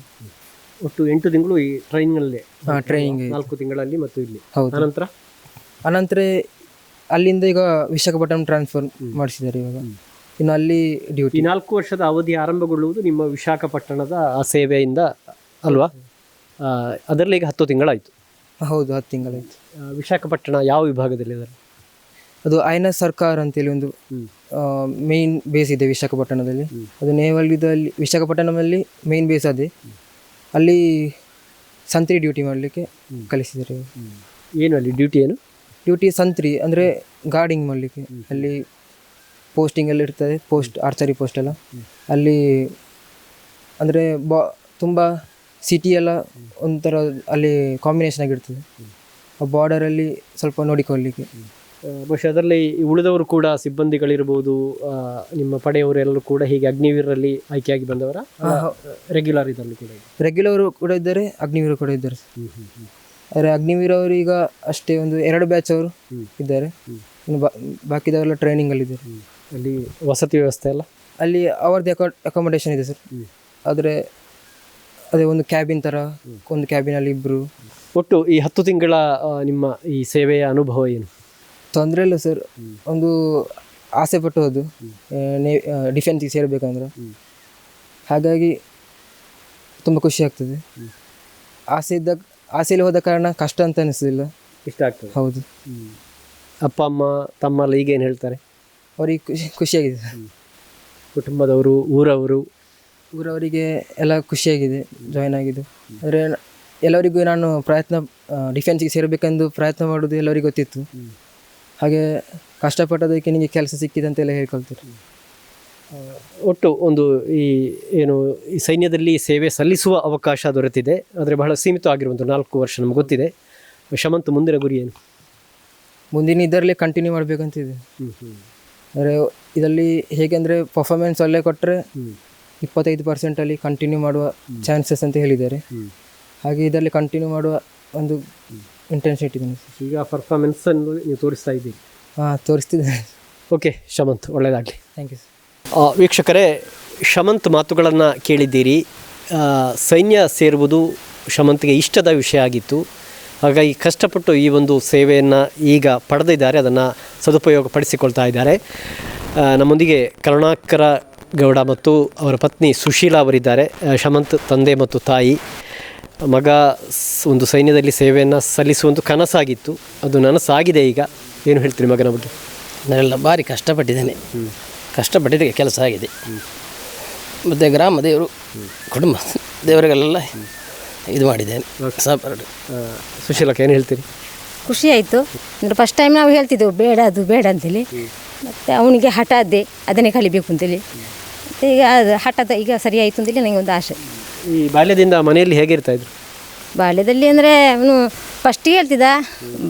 ಒಟ್ಟು ಎಂಟು ತಿಂಗಳು ಈ ಟ್ರೈನಿಂಗಲ್ಲೇ ಹಾಂ ಟ್ರೈನಿಂಗ್ ನಾಲ್ಕು ತಿಂಗಳಲ್ಲಿ ಮತ್ತು ಇಲ್ಲಿ. ಹೌದು. ಅನಂತರ? ಅನಂತರ ಅಲ್ಲಿಂದ ಈಗ ವಿಶಾಖಪಟ್ಟಣಂ ಟ್ರಾನ್ಸ್ಫರ್ ಮಾಡಿಸಿದ್ದಾರೆ ಇವಾಗ. ಇನ್ನು ಅಲ್ಲಿ ಡ್ಯೂಟಿ ನಾಲ್ಕು ವರ್ಷದ ಅವಧಿ ಆರಂಭಗೊಳ್ಳುವುದು ನಿಮ್ಮ ವಿಶಾಖಪಟ್ಟಣದ ಆ ಸೇವೆಯಿಂದ ಅಲ್ವಾ? ಅದರಲ್ಲಿ ಈಗ ಹತ್ತು ತಿಂಗಳಾಯಿತು. ಹೌದು ಹತ್ತು ತಿಂಗಳಾಯಿತು. ವಿಶಾಖಪಟ್ಟಣ ಯಾವ ವಿಭಾಗದಲ್ಲಿ ಅದರ ಅದು ಐನ ಸರ್ಕಾರ ಅಂತೇಳಿ ಒಂದು ಮೇನ್ ಬೇಸ್ ಇದೆ ವಿಶಾಖಪಟ್ಟಣದಲ್ಲಿ. ಅದು ನೇವಲ್ ಇದರಲ್ಲಿ ವಿಶಾಖಪಟ್ಟಣದಲ್ಲಿ ಮೇನ್ ಬೇಸ್ ಅದೇ. ಅಲ್ಲಿ ಸಂತ್ರಿ ಡ್ಯೂಟಿ ಮಾಡಲಿಕ್ಕೆ ಕಲಿಸಿದ್ದಾರೆ ಏನು ಅಲ್ಲಿ ಡ್ಯೂಟಿ ಏನು? ಡ್ಯೂಟಿ ಸಂತ್ರಿ ಅಂದರೆ ಗಾರ್ಡಿಂಗ್ ಮಾಡಲಿಕ್ಕೆ. ಅಲ್ಲಿ ಪೋಸ್ಟಿಂಗ್ ಎಲ್ಲ ಇರ್ತದೆ ಪೋಸ್ಟ್ ಆರ್ಚರಿ ಪೋಸ್ಟ್ ಎಲ್ಲ. ಅಲ್ಲಿ ಅಂದರೆ ಬಾ ತುಂಬ ಸಿಟಿ ಎಲ್ಲ ಒಂಥರ ಅಲ್ಲಿ ಕಾಂಬಿನೇಷನ್ ಆಗಿರ್ತದೆ. ಆ ಬಾರ್ಡರಲ್ಲಿ ಸ್ವಲ್ಪ ನೋಡಿಕೊಳ್ಳಲಿಕ್ಕೆ ಬಹುಶಃ ಅದರಲ್ಲಿ ಉಳಿದವರು ಕೂಡ ಸಿಬ್ಬಂದಿಗಳಿರ್ಬೋದು ಆ, ನಿಮ್ಮ ಪಡೆಯವರೆಲ್ಲರೂ ಕೂಡ ಹೀಗೆ ಅಗ್ನಿವೀರರಲ್ಲಿ ಆಯ್ಕೆಯಾಗಿ ಬಂದವರ? ರೆಗ್ಯುಲರ್ ಇದರಲ್ಲಿ ಕೂಡ ಇದೆ. ರೆಗ್ಯುಲರ್ ಕೂಡ ಇದ್ದಾರೆ ಅಗ್ನಿವೀರ ಕೂಡ ಇದ್ದಾರೆ. ಆದರೆ ಅಗ್ನಿವೀರ ಅವರು ಈಗ ಅಷ್ಟೇ ಒಂದು ಎರಡು ಬ್ಯಾಚ್ ಅವರು ಇದ್ದಾರೆ. ಇನ್ನು ಬಾ ಬಾಕಿದವರೆಲ್ಲ ಟ್ರೈನಿಂಗಲ್ಲಿದ್ದಾರೆ ಅಲ್ಲಿ ವಸತಿ ವ್ಯವಸ್ಥೆ ಎಲ್ಲ? ಅಲ್ಲಿ ಅವ್ರದ್ದು ಅಕೊ ಅಕಾಮಡೇಷನ್ ಇದೆ ಸರ್. ಆದರೆ ಅದೇ ಒಂದು ಕ್ಯಾಬಿನ್ ಥರ ಒಂದು ಕ್ಯಾಬಿನಲ್ಲಿ ಇಬ್ಬರು ಒಟ್ಟು ಈ ಹತ್ತು ತಿಂಗಳ ಆ, ನಿಮ್ಮ ಈ ಸೇವೆಯ ಅನುಭವ ಏನು? ತೊಂದರೆ ಇಲ್ಲ ಸರ್ ಒಂದು ಆಸೆ ಪಟ್ಟು ಅದು. ಡಿಫೆನ್ಸಿಗೆ ಸೇರಬೇಕಂದ್ರೆ. ಹಾಗಾಗಿ ತುಂಬ ಖುಷಿ ಆಗ್ತದೆ. ಆಸೆ ಇದ್ದ ಆಸೆಯಲ್ಲಿ ಹೋದ ಕಾರಣ ಕಷ್ಟ ಅಂತ ಅನಿಸಲಿಲ್ಲ. ಇಷ್ಟ ಆಗ್ತದೆ. ಹೌದು. ಅಪ್ಪ ಅಮ್ಮ ತಮ್ಮ ಎಲ್ಲ ಈಗೇನು ಹೇಳ್ತಾರೆ? ಅವ್ರಿಗೆ ಖುಷಿ ಖುಷಿಯಾಗಿದೆ. ಸರ್ ಕುಟುಂಬದವರು ಊರವರು ಊರವರಿಗೆ ಎಲ್ಲ ಖುಷಿಯಾಗಿದೆ ಜಾಯ್ನ್ ಆಗಿದ್ದು. ಅಂದರೆ ಎಲ್ಲರಿಗೂ ನಾನು ಪ್ರಯತ್ನ ಡಿಫೆನ್ಸಿಗೆ ಸೇರಬೇಕೆಂದು ಪ್ರಯತ್ನ ಮಾಡೋದು ಎಲ್ಲರಿಗೂ ಗೊತ್ತಿತ್ತು. ಹಾಗೆ ಕಷ್ಟಪಟ್ಟದಕ್ಕೆ ನಿಮಗೆ ಕೆಲಸ ಸಿಕ್ಕಿದೆ ಅಂತೆಲ್ಲ ಹೇಳ್ಕೊಳ್ತಾರೆ. ಒಟ್ಟು ಒಂದು ಈ ಏನು ಈ ಸೈನ್ಯದಲ್ಲಿ ಸೇವೆ ಸಲ್ಲಿಸುವ ಅವಕಾಶ ದೊರೆತಿದೆ. ಆದರೆ ಬಹಳ ಸೀಮಿತ ಆಗಿರುವಂಥ ನಾಲ್ಕು ವರ್ಷ ನಮ್ಗೆ ಗೊತ್ತಿದೆ. ಶಮಂತ್ ಮುಂದಿನ ಗುರಿ ಏನು? ಮುಂದಿನ ಇದರಲ್ಲೇ ಕಂಟಿನ್ಯೂ ಮಾಡಬೇಕಂತಿದೆ. ಅಂದರೆ ಇದರಲ್ಲಿ ಹೇಗೆಂದರೆ ಪರ್ಫಾರ್ಮೆನ್ಸ್ ಒಳ್ಳೆ ಕೊಟ್ಟರೆ ಇಪ್ಪತ್ತೈದು ಪರ್ಸೆಂಟಲ್ಲಿ ಕಂಟಿನ್ಯೂ ಮಾಡುವ ಚಾನ್ಸಸ್ ಅಂತ ಹೇಳಿದ್ದಾರೆ. ಹಾಗೆ ಇದರಲ್ಲಿ ಕಂಟಿನ್ಯೂ ಮಾಡುವ ಒಂದು ಇಂಟೆನ್ಷನ್ ಇಟ್ಟಿದ್ದೀನಿ ಈಗ ಪರ್ಫಾರ್ಮೆನ್ಸನ್ನು ನೀವು ತೋರಿಸ್ತಾ ಇದ್ದೀರಿ. ಹಾಂ ತೋರಿಸ್ತಿದ್ದೇನೆ. ಓಕೆ ಶಮಂತ್ ಒಳ್ಳೆಯದಾಗಲಿ ಥ್ಯಾಂಕ್ ಯು ಸರ್ ವೀಕ್ಷಕರೇ ಶಮಂತ್ ಮಾತುಗಳನ್ನು ಕೇಳಿದ್ದೀರಿ. ಸೈನ್ಯ ಸೇರುವುದು ಶಮಂತ್ಗೆ ಇಷ್ಟದ ವಿಷಯ ಆಗಿತ್ತು. ಹಾಗಾಗಿ ಕಷ್ಟಪಟ್ಟು ಈ ಒಂದು ಸೇವೆಯನ್ನು ಈಗ ಪಡೆದಿದ್ದಾರೆ ಅದನ್ನು ಸದುಪಯೋಗ ಪಡಿಸಿಕೊಳ್ತಾ ಇದ್ದಾರೆ ನಮ್ಮೊಂದಿಗೆ ಕರುಣಾಕರ ಗೌಡ ಮತ್ತು ಅವರ ಪತ್ನಿ ಸುಶೀಲಾ ಅವರಿದ್ದಾರೆ. ಶಮಂತ್ ತಂದೆ ಮತ್ತು ತಾಯಿ. ಮಗ ಸ್- ಒಂದು ಸೈನ್ಯದಲ್ಲಿ ಸೇವೆಯನ್ನು ಸಲ್ಲಿಸುವಂಥ ಕನಸಾಗಿತ್ತು. ಅದು ನನಸಾಗಿದೆ ಈಗ. ಏನು ಹೇಳ್ತೀರಿ ಮಗನ ಬಗ್ಗೆ? ನಾನೆಲ್ಲ ಭಾರಿ ಕಷ್ಟಪಟ್ಟಿದ್ದೇನೆ. ಕಷ್ಟಪಟ್ಟಿದ್ದಕ್ಕೆ ಕೆಲಸ ಆಗಿದೆ. ಮತ್ತು ಗ್ರಾಮ ದೇವರು ಕುಟುಂಬ ದೇವರಿಗೆಲ್ಲ ಇದು ಮಾಡಿದ್ದೇನೆ. ಸುಶೀಲಕ್ಕೆ ಏನು ಹೇಳ್ತೀರಿ? ಖುಷಿ ಆಯಿತು. ಅಂದರೆ ಫಸ್ಟ್ ಟೈಮ್ ನಾವು ಹೇಳ್ತಿದ್ದೆವು ಬೇಡ ಅದು ಬೇಡ ಅಂತೇಳಿ. ಮತ್ತು ಅವನಿಗೆ ಹಠ ಅದೇ ಅದನ್ನೇ ಕಲಿಬೇಕು ಅಂತೇಳಿ. ಈಗ ಅದು ಹಠದ ಈಗ ಸರಿ ಆಯಿತು ಅಂತೇಳಿ ನನಗೆ ಒಂದು ಆಸೆ. ಈ ಬಾಲ್ಯದಿಂದ ಮನೆಯಲ್ಲಿ ಹೇಗಿರ್ತಾ ಇದ್ರು? ಬಾಲ್ಯದಲ್ಲಿ ಅಂದರೆ ಅವನು ಫಸ್ಟಿಗೆ ಹೇಳ್ತಿದ್ದ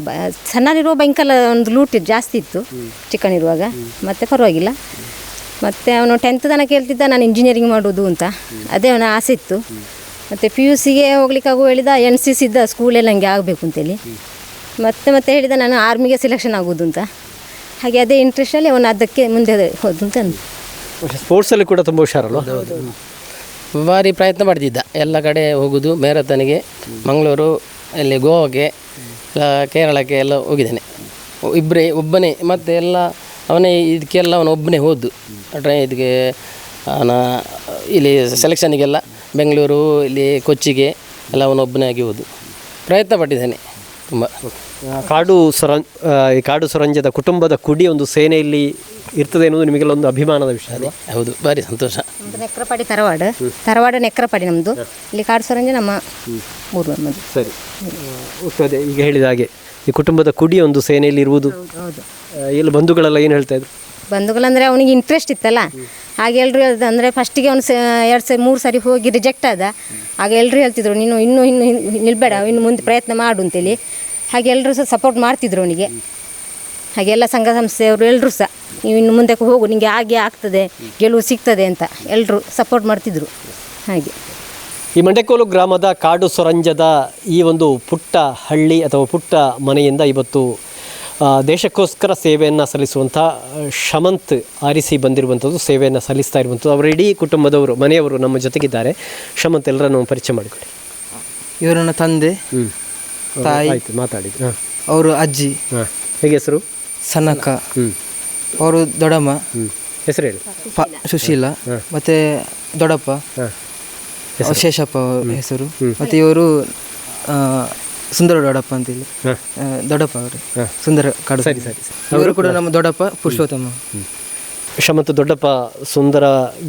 ಬ ಸಣ್ಣನಿರುವ ಭಯಂಕರ ಒಂದು ಲೂಟ್ ಇತ್ತು, ಜಾಸ್ತಿ ಇತ್ತು ಚಿಕ್ಕನಿರುವಾಗ. ಮತ್ತೆ ಪರವಾಗಿಲ್ಲ. ಮತ್ತು ಅವನು ಟೆಂತ್ ತನಕ ಹೇಳ್ತಿದ್ದ ನಾನು ಇಂಜಿನಿಯರಿಂಗ್ ಮಾಡೋದು ಅಂತ. ಅದೇ ಅವನ ಆಸೆ ಇತ್ತು. ಮತ್ತು ಪಿ ಯು ಸಿಗೆ ಹೋಗ್ಲಿಕ್ಕಾಗೂ ಹೇಳಿದ ಎನ್ ಸಿ ಸಿದ್ದ ಸ್ಕೂಲಲ್ಲಿ ನನಗೆ ಆಗಬೇಕು ಅಂತೇಳಿ. ಮತ್ತೆ ಮತ್ತೆ ಹೇಳಿದ ನಾನು ಆರ್ಮಿಗೆ ಸೆಲೆಕ್ಷನ್ ಆಗೋದು ಅಂತ. ಹಾಗೆ ಅದೇ ಇಂಟ್ರೆಸ್ಟಲ್ಲಿ ಅವನು ಅದಕ್ಕೆ ಮುಂದೆ ಹೋದಂತ ಅಂದ ಸ್ಪೋರ್ಟ್ಸಲ್ಲಿ ಕೂಡ ತುಂಬ ಹುಷಾರಲ್ವ? ಭಾರಿ ಪ್ರಯತ್ನ ಮಾಡ್ತಿದ್ದ ಎಲ್ಲ ಕಡೆ ಹೋಗೋದು ಮ್ಯಾರಥಾನಿಗೆ ಮಂಗಳೂರು ಅಲ್ಲಿ ಗೋವಾಗೆ ಕೇರಳಕ್ಕೆ ಎಲ್ಲ ಹೋಗಿದ್ದಾನೆ. ಇಬ್ಬರೇ ಒಬ್ಬನೇ ಮತ್ತು ಎಲ್ಲ ಅವನೇ ಇದಕ್ಕೆಲ್ಲ ಅವನು ಒಬ್ಬನೇ ಹೋದ್ದು. ಟ್ರೈ ಇದಕ್ಕೆ ಅವನ ಇಲ್ಲಿ ಸೆಲೆಕ್ಷನಿಗೆಲ್ಲ ಬೆಂಗಳೂರು ಇಲ್ಲಿ ಕೊಚ್ಚಿಗೆ ಎಲ್ಲ ಅವನು ಒಬ್ಬನೇ ಆಗಿ ಹೋದು ಪ್ರಯತ್ನ ಪಟ್ಟಿದ್ದಾನೆ ತುಂಬ. ಕಾಡು ಸರಂ ಈ ಕಾಡು ಸುರಂಜದ ಕುಟುಂಬದ ಕುಡಿ ಒಂದು ಸೇನೆಯಲ್ಲಿ ಇರ್ತದೆ ಅನ್ನೋದು ನಿಮಗೆಲ್ಲ ಒಂದು ಅಭಿಮಾನದ ವಿಷಯ ಅಲ್ವಾ? ಹೌದು ಬಾರಿ ಸಂತೋಷ. ನಮ್ದು ನೆಕ್ರಪಾಡಿ ತರವಾಡ. ತರವಾಡ ನೆಕ್ರಪಾಡಿ ನಮ್ಮದು ಇಲ್ಲಿ ಕಾಡು ಸರಂಜ ನಮ್ಮ ಊರು ನಮ್ಮದು. ಸರಿ. ಅದೇ ಈಗ ಹೇಳಿದ ಹಾಗೆ ಈ ಕುಟುಂಬದ ಕುಡಿ ಒಂದು ಸೇನೆಯಲ್ಲಿ ಇರುವುದು ಹೌದು ಆ, ಇಲ್ಲಿ ಬಂಧುಗಳೆಲ್ಲ ಏನು ಹೇಳ್ತಾ ಇದ್ರು? ಬಂಧುಗಳಂದರೆ ಅವನಿಗೆ ಇಂಟ್ರೆಸ್ಟ್ ಇತ್ತಲ್ಲ? ಆಗ ಎಲ್ಲರೂ ಹೇಳ್ದು ಅಂದರೆ ಫಸ್ಟಿಗೆ ಅವನು ಎರಡು ಸರಿ ಮೂರು ಸರಿ ಹೋಗಿ ರಿಜೆಕ್ಟ್ ಆದ. ಆಗ ಎಲ್ಲರೂ ಹೇಳ್ತಿದ್ರು ನೀನು ಇನ್ನೂ ಇನ್ನು ನಿಲ್ಬೇಡ ಇನ್ನು ಮುಂದೆ ಪ್ರಯತ್ನ ಮಾಡು ಅಂತೇಳಿ. ಹಾಗೆ ಎಲ್ಲರೂ ಸಹ ಸಪೋರ್ಟ್ ಮಾಡ್ತಿದ್ರು ಅವನಿಗೆ. ಹಾಗೆ ಎಲ್ಲ ಸಂಘ ಸಂಸ್ಥೆಯವರು ಎಲ್ಲರೂ ಸಹ ನೀವು ಇನ್ನು ಮುಂದಕ್ಕೆ ಹೋಗು ನಿಮಗೆ ಹಾಗೆ ಆಗ್ತದೆ ಗೆಲುವು ಸಿಗ್ತದೆ ಅಂತ ಎಲ್ಲರೂ ಸಪೋರ್ಟ್ ಮಾಡ್ತಿದ್ರು. ಹಾಗೆ. ಈ ಮಂಡೆಕೋಲು ಗ್ರಾಮದ ಕಾಡು ಸೊರಂಜದ ಈ ಒಂದು ಪುಟ್ಟ ಹಳ್ಳಿ ಅಥವಾ ಪುಟ್ಟ ಮನೆಯಿಂದ ಇವತ್ತು ದೇಶಕ್ಕೋಸ್ಕರ ಸೇವೆಯನ್ನು ಸಲ್ಲಿಸುವಂಥ ಶಮಂತ್ ಆರಿಸಿ ಬಂದಿರುವಂಥದ್ದು ಸೇವೆಯನ್ನು ಸಲ್ಲಿಸ್ತಾ ಇರುವಂಥದ್ದು. ಅವರ ಇಡೀ ಕುಟುಂಬದವರು ಮನೆಯವರು ನಮ್ಮ ಜೊತೆಗಿದ್ದಾರೆ. ಶಮಂತ್ ಎಲ್ಲರನ್ನು ಪರಿಚಯ ಮಾಡಿಕೊಡಿ ಇವರನ್ನ ತಂದೆ ಹ್ಞೂ ತಾಯಿ ಆಯಿತು ಮಾತಾಡಿದ್ದು ಹಾಂ. ಅವರು ಅಜ್ಜಿ. ಹಾಂ. ಹೇಗೆ ಹೆಸರು? ಹ್ಞೂ ಅವರು ದೊಡ್ಡಮ್ಮ. ಹ್ಞೂ ಹೆಸರು ಹೇಳಿ. ಪ ಸುಶೀಲ. ಮತ್ತೆ ದೊಡ್ಡಪ್ಪ. ಶೇಷಪ್ಪ ಅವ್ರ ಹೆಸರು. ಮತ್ತು ಇವರು ಸುಂದರ ದೊಡಪ್ಪ ಅಂತೇಳಿ. ಹೇಳಿ ದೊಡ್ಡಪ್ಪ ಅವರು. ಸುಂದರ ಕಾಡು ಸರಿ ಸರಿ ಇವರು ಕೂಡ ನಮ್ಮ ದೊಡ್ಡಪ್ಪ ಪುರುಷೋತ್ತಮ. ಶಮಂತ ದೊಡ್ಡಪ್ಪ ಸುಂದರ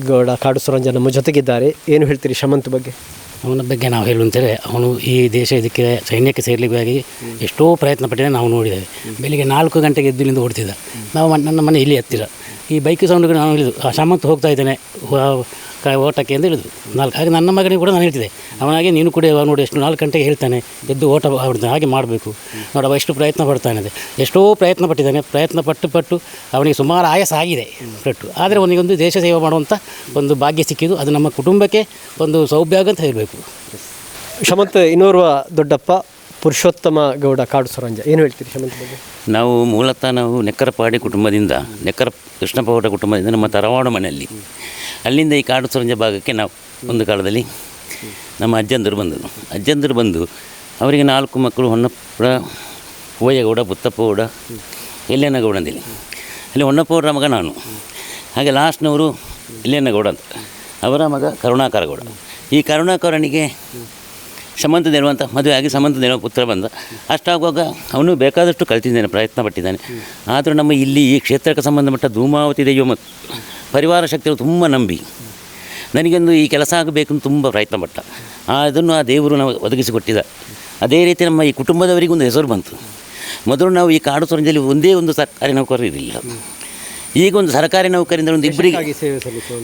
ಗೌಡ ಕಾಡು ಸುರಂಜ ನಮ್ಮ ಜೊತೆಗಿದ್ದಾರೆ. ಏನು ಹೇಳ್ತೀರಿ ಶಮಂತ ಬಗ್ಗೆ? ಅವನ ಬಗ್ಗೆ ನಾವು ಹೇಳುವಂತೇಳಿ ಅವನು ಈ ದೇಶ ಇದಕ್ಕೆ ಸೈನ್ಯಕ್ಕೆ ಸೇರಲಿಕ್ಕಾಗಿ ಎಷ್ಟೋ ಪ್ರಯತ್ನ ಪಟ್ಟಿದೆ ನಾವು ನೋಡಿದ್ದೇವೆ. ಬೆಳಿಗ್ಗೆ ನಾಲ್ಕು ಗಂಟೆಗೆ ಎದ್ದಿನಿಂದ ಓಡ್ತಿದ್ದ. ನಾವು ನನ್ನ ಮನೆ ಇಲ್ಲಿ ಹತ್ತಿರ. ಈ ಬೈಕ್ ಸೌಂಡ್ಗೆ ನಾನು ಹೇಳಿದ್ದು ಆ ಹೋಗ್ತಾ ಇದ್ದಾನೆ. ಕ- ಓಟಕ್ಕೆ ಅಂತ ಹೇಳಿದ್ರು. ನಾಲ್ಕು ಹಾಗೆ ನನ್ನ ಮಗನಿಗೆ ಕೂಡ ನಾನು ಹೇಳ್ತಿದ್ದೆ. ಅವನಾಗೆ ನೀನು ಕೂಡ ನೋಡಿ ಎಷ್ಟು ನಾಲ್ಕು ಗಂಟೆಗೆ ಹೇಳ್ತಾನೆ ಎದ್ದು ಓಟ ಆಡ್ತಾನೆ ಹಾಗೆ ಮಾಡಬೇಕು. ನೋಡವ ಎಷ್ಟು ಪ್ರಯತ್ನ ಪಡ್ತಾನೆ ಅದೇ. ಎಷ್ಟೋ ಪ್ರಯತ್ನ ಪಟ್ಟಿದ್ದಾನೆ. ಪ್ರಯತ್ನ ಪಟ್ಟು ಪಟ್ಟು ಅವನಿಗೆ ಸುಮಾರು ಆಯಾಸ ಆಗಿದೆ ಪಟ್ಟು. ಆದರೆ ಅವನಿಗೊಂದು ದೇಶ ಸೇವೆ ಮಾಡುವಂಥ ಒಂದು ಭಾಗ್ಯ ಸಿಕ್ಕಿದ್ದು ಅದು ನಮ್ಮ ಕುಟುಂಬಕ್ಕೆ ಒಂದು ಸೌಭಾಗ್ಯ ಅಂತ ಹೇಳಬೇಕು. ಶಮಂತ್ ಇನ್ನೋರ್ವ ದೊಡ್ಡಪ್ಪ ಪುರುಷೋತ್ತಮ ಗೌಡ ಕಾಡು ಸರಂಜ. ಏನು ಹೇಳ್ತೀರಿ ಶಮಂತ್ ಬಗ್ಗೆ? ನಾವು ಮೂಲತಃ ನಾವು ನೆಕ್ಕರಪಾಡಿ ಕುಟುಂಬದಿಂದ ನೆಕ್ಕರ ಕೃಷ್ಣಪೌಡ ಕುಟುಂಬದಿಂದ ನಮ್ಮ ತರವಾಡು ಮನೆಯಲ್ಲಿ ಅಲ್ಲಿಂದ ಈ ಕಾಡು ಸುರಂಜ ಭಾಗಕ್ಕೆ ನಾವು ಒಂದು ಕಾಲದಲ್ಲಿ ನಮ್ಮ ಅಜ್ಜಂದರು ಬಂದರು ಅಜ್ಜಂದರು ಬಂದು ಅವರಿಗೆ ನಾಲ್ಕು ಮಕ್ಕಳು ಹೊನ್ನಪ್ಪ ಓಯಗೌಡ ಪುತ್ತಪ್ಪಗೌಡ ಎಲ್ಲೇನಗೌಡ ಅಂತೇಳಿ ಅಲ್ಲಿ ಅವರ ಮಗ ನಾನು. ಹಾಗೆ ಲಾಸ್ಟ್ನವರು ಎಲ್ಲೇನಗೌಡ ಅಂತ. ಅವರ ಮಗ ಕರುಣಾಕರ ಗೌಡ. ಈ ಕರುಣಾಕರನಿಗೆ ಸಮಂತ ನಿರ್ವಂತ ಮದುವೆ ಆಗಿ ಸಮಂತ ದೇವ ಪುತ್ರ ಬಂದ. ಅಷ್ಟಾಗುವಾಗ ಅವನು ಬೇಕಾದಷ್ಟು ಕಲ್ತಿದ್ದಾನೆ ಪ್ರಯತ್ನ ಪಟ್ಟಿದ್ದಾನೆ ಆದರೂ ನಮ್ಮ ಇಲ್ಲಿ ಈ ಕ್ಷೇತ್ರಕ್ಕೆ ಸಂಬಂಧಪಟ್ಟ ಧೂಮಾವತಿ ದೈವ ಮತ್ತು ಪರಿವಾರ ಶಕ್ತಿಗಳು ತುಂಬ ನಂಬಿ. ನನಗೊಂದು ಈ ಕೆಲಸ ಆಗಬೇಕು ಅಂತ ತುಂಬ ಪ್ರಯತ್ನ ಪಟ್ಟ ಅದನ್ನು ಆ ದೇವರು ನಾವು ಒದಗಿಸಿಕೊಟ್ಟಿದ. ಅದೇ ರೀತಿ ನಮ್ಮ ಈ ಕುಟುಂಬದವರಿಗೂ ಒಂದು ಹೆಸರು ಬಂತು. ಮೊದಲು ನಾವು ಈ ಕಾಡು ಸ್ವರಂಜಲ್ಲಿ ಒಂದೇ ಒಂದು ಸರ್ಕಾರಿ ನೌಕರರು ಇರಲಿಲ್ಲ. ಈಗ ಒಂದು ಸರ್ಕಾರಿ ನೌಕರಿಂದ ಒಂದು ಇಬ್ಬರಿಗೆ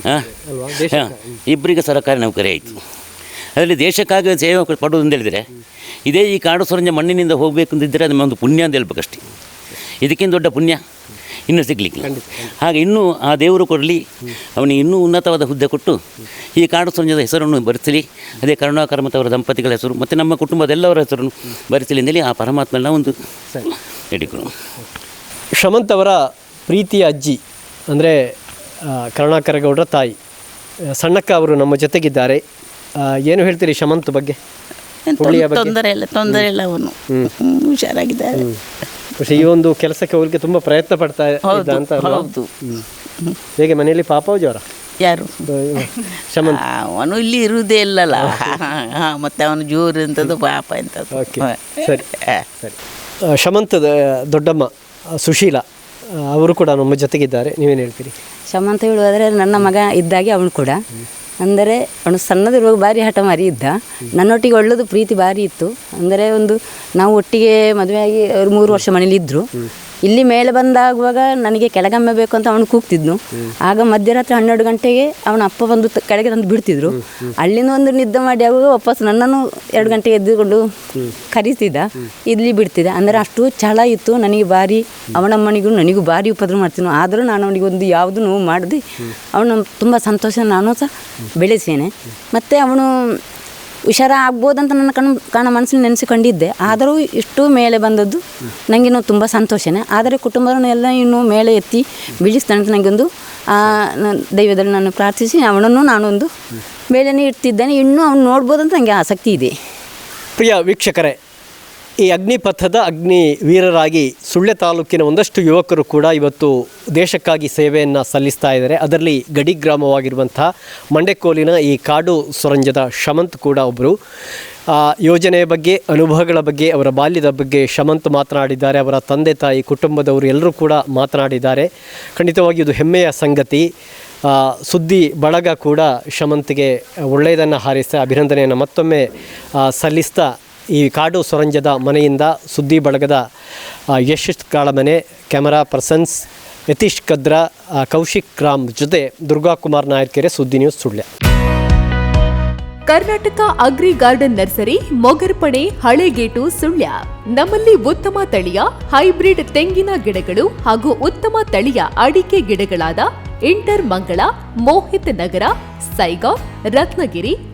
ಹಾಂ ಇಬ್ಬರಿಗೆ ಸರ್ಕಾರಿ ನೌಕರಿ ಆಯಿತು. ಅದರಲ್ಲಿ ದೇಶಕ್ಕಾಗಿ ಸೇವೆ ಪಡೋದು ಅಂತ ಹೇಳಿದರೆ ಇದೇ ಈ ಕಾಡು ಸ್ವರಂಜ ಮಣ್ಣಿನಿಂದ ಹೋಗಬೇಕು ಅಂತಿದ್ದರೆ ಅದು ಒಂದು ಪುಣ್ಯ ಅಂತ ಹೇಳ್ಬೇಕಷ್ಟೇ. ಇದಕ್ಕಿಂತ ದೊಡ್ಡ ಪುಣ್ಯ. ಇನ್ನೂ ಸಿಗ್ಲಿಕ್ಕೆ ಹಾಗೆ ಇನ್ನೂ ಆ ದೇವರು ಕೊಡಲಿ ಅವನಿಗೆ ಇನ್ನೂ ಉನ್ನತವಾದ ಹುದ್ದೆ ಕೊಟ್ಟು ಈ ಕಾಡು ಸಂಜದ ಹೆಸರನ್ನು ಬರೆಸಲಿ ಅದೇ ಕರುಣಾಕರ ಮತ್ತು ಅವರ ದಂಪತಿಗಳ ಹೆಸರು ಮತ್ತು ನಮ್ಮ ಕುಟುಂಬದೆಲ್ಲವರ ಹೆಸರನ್ನು ಬರೆಸಲಿ ಅಂದೇಳಿ ಆ ಪರಮಾತ್ಮನ ಒಂದು ಹೇಳಿಕೊಂಡು ಶಮಂತ್ ಅವರ ಪ್ರೀತಿಯ ಅಜ್ಜಿ ಅಂದರೆ ಕರುಣಾಕರ ಗೌಡರ ತಾಯಿ ಸಣ್ಣಕ್ಕ ಅವರು ನಮ್ಮ ಜೊತೆಗಿದ್ದಾರೆ. ಏನು ಹೇಳ್ತೀರಿ ಶಮಂತ್ ಬಗ್ಗೆ? ತೊಂದರೆ ಇಲ್ಲ ತೊಂದರೆ ಇಲ್ಲ ಅವನು. ಹುಷಾರಾಗಿದ್ದಾರೆ. പക്ഷേ ಈ ಒಂದು ಕೆಲಸಕ್ಕೆ ಹೋಗ್ಲಿಕ್ಕೆ ತುಂಬ ಪ್ರಯತ್ನ ಪಡ್ತಾ ಇದ್ದ ಅಂತ ಅಲ್ವಾ? ಹೌದು ಹ್ಮ್. ಹೇಗೆ ಮನೆಯಲ್ಲಿ ಪಾಪವು ಜ್ವರ ಯಾರು ಶಮಂತ್ ಅವನು ಇಲ್ಲಿ ಇರುವುದೇ ಇಲ್ಲಲ್ಲ ಹಾ, ಮತ್ತೆ ಅವನು ಜೋರು ಎಂಥದ್ದು ಪಾಪ ಎಂಥದ್ದು ಓಕೆ ಸರಿ ಸರಿ ಆ, ಶಮಂತ್ ದ- ದೊಡ್ಡಮ್ಮ ಆ, ಸುಶೀಲ ಆ, ಅವರು ಕೂಡ ನಮ್ಮ ಜೊತೆಗಿದ್ದಾರೆ ನೀವೇನು ಹೇಳ್ತೀರಿ ಶಮಂತ ಹೇಳುವುದಾದ್ರೆ ನನ್ನ ಮಗ ಇದ್ದಾಗೆ ಅವನು ಕೂಡ ಅಂದರೆ ಅವನು ಸಣ್ಣದಿರುವಾಗ ಭಾರಿ ಹಠಮಾರಿ ಇದ್ದ. ನನ್ನೊಟ್ಟಿಗೆ ಒಳ್ಳೆಯದು ಪ್ರೀತಿ ಭಾರಿ ಇತ್ತು. ಅಂದರೆ ಒಂದು ನಾವು ಒಟ್ಟಿಗೆ ಮದುವೆಯಾಗಿ ಅವರು ಮೂರು ವರ್ಷ ಮನೇಲಿ ಇದ್ದರು ಇಲ್ಲಿ ಮೇಲೆ ಬಂದಾಗುವಾಗ ನನಗೆ ಕೆಳಗಮ್ಮೆ ಬೇಕು ಅಂತ ಅವನು ಕೂಗ್ತಿದ್ನು. ಆಗ ಮಧ್ಯರಾತ್ರಿ ಹನ್ನೆರಡು ಗಂಟೆಗೆ ಅವನ ಅಪ್ಪ ಬಂದು ಕೆಳಗೆ ತಂದು ಬಿಡ್ತಿದ್ರು. ಅಲ್ಲಿಂದ ಒಂದು ನಿದ್ದೆ ಮಾಡಿ ಆಗುವಾಗ ವಾಪಸ್ ನನ್ನನ್ನು ಎರಡು ಗಂಟೆಗೆ ಎದ್ದುಕೊಂಡು ಕರೀತಿದ್ದ. ಇಲ್ಲಿ ಬಿಡ್ತಿದ್ದ. ಅಂದರೆ ಅಷ್ಟು ಛಲ ಇತ್ತು ನನಗೆ ಭಾರಿ ಅವನಮ್ಮನಿಗೂ ನನಗೂ ಭಾರಿ ಉಪದ್ರ ಮಾಡ್ತೀನಿ ಆದರೂ ನಾನು ಅವನಿಗೆ ಒಂದು ಯಾವುದು ನೋವು ಮಾಡಿದೆ ಅವನು ತುಂಬ ಸಂತೋಷ ನಾನು ಸಹ ಬೆಳೆಸೇನೆ ಮತ್ತು ಅವನು ಹುಷಾರ ಆಗ್ಬೋದಂತ ನನ್ನ ಕಣ್ ಕಾಣ ಮನಸ್ಸಲ್ಲಿ ನೆನೆಸಿಕೊಂಡಿದ್ದೆ. ಆದರೂ ಇಷ್ಟು ಮೇಲೆ ಬಂದದ್ದು ನನಗಿನ್ನೂ ತುಂಬ ಸಂತೋಷನೇ. ಆದರೆ ಕುಟುಂಬವನ್ನು ಎಲ್ಲ ಇನ್ನೂ ಮೇಲೆ ಎತ್ತಿ ಬೀಳಿಸ್ತಾನೆ ಅಂತ ನನಗೊಂದು ದೈವದಲ್ಲಿ ನಾನು ಪ್ರಾರ್ಥಿಸಿ ಅವನನ್ನು ನಾನೊಂದು ಮೇಲೆನೇ ಇಡ್ತಿದ್ದೇನೆ. ಇನ್ನೂ ಅವನು ನೋಡ್ಬೋದಂತ ನನಗೆ ಆಸಕ್ತಿ ಇದೆ. ಪ್ರಿಯ ವೀಕ್ಷಕರೇ ಈ ಅಗ್ನಿಪಥದ ಅಗ್ನಿ ವೀರರಾಗಿ ಸುಳ್ಯ ತಾಲೂಕಿನ ಒಂದಷ್ಟು ಯುವಕರು ಕೂಡ ಇವತ್ತು ದೇಶಕ್ಕಾಗಿ ಸೇವೆಯನ್ನು ಸಲ್ಲಿಸ್ತಾ ಇದ್ದಾರೆ. ಅದರಲ್ಲಿ ಗಡಿ ಗ್ರಾಮವಾಗಿರುವಂತಹ ಮಂಡೆಕೋಲಿನ ಈ ಕಾಡು ಸುರಂಜದ ಶಮಂತ್ ಕೂಡ ಒಬ್ಬರು ಆ, ಯೋಜನೆಯ ಬಗ್ಗೆ, ಅನುಭವಗಳ ಬಗ್ಗೆ, ಅವರ ಬಾಲ್ಯದ ಬಗ್ಗೆ ಶಮಂತ್ ಮಾತನಾಡಿದ್ದಾರೆ. ಅವರ ತಂದೆ, ತಾಯಿ, ಕುಟುಂಬದವರು ಎಲ್ಲರೂ ಕೂಡ ಮಾತನಾಡಿದ್ದಾರೆ. ಖಂಡಿತವಾಗಿ ಇದು ಹೆಮ್ಮೆಯ ಸಂಗತಿ. ಸುದ್ದಿ ಬಳಗ ಕೂಡ ಶಮಂತ್ಗೆ ಒಳ್ಳೆಯದನ್ನು ಹಾರಿಸ್ತಾ ಅಭಿನಂದನೆಯನ್ನು ಮತ್ತೊಮ್ಮೆ ಸಲ್ಲಿಸ್ತಾ ಈ ಕಾಡು ಸೊರಂಜದ ಮನೆಯಿಂದ ಸುದ್ದಿ ಬಳಗದ ಆ, ಯಶ್ ಕಾಳಮನೆ ಕ್ಯಾಮರಾ ಪರ್ಸನ್ಸ್ ಯತೀಶ್ ಕದ್ರ ಕೌಶಿಕ್ ರಾಮ್ ಜೊತೆ Durga Kumar Nayarkere Suddi News Sullia. Karnataka Agri Garden Nursery Mogarpane Halegate Sullia. ನಮ್ಮಲ್ಲಿ ಉತ್ತಮ ತಳಿಯ ಹೈಬ್ರಿಡ್ ತೆಂಗಿನ ಗಿಡಗಳು ಹಾಗೂ ಉತ್ತಮ ತಳಿಯ ಅಡಿಕೆ ಗಿಡಗಳಾದ ಇಂಟರ್ ಮಂಗಳ ಮೋಹಿತ್ ನಗರ ಸೈಗಾಂವ್ ರತ್ನಗಿರಿ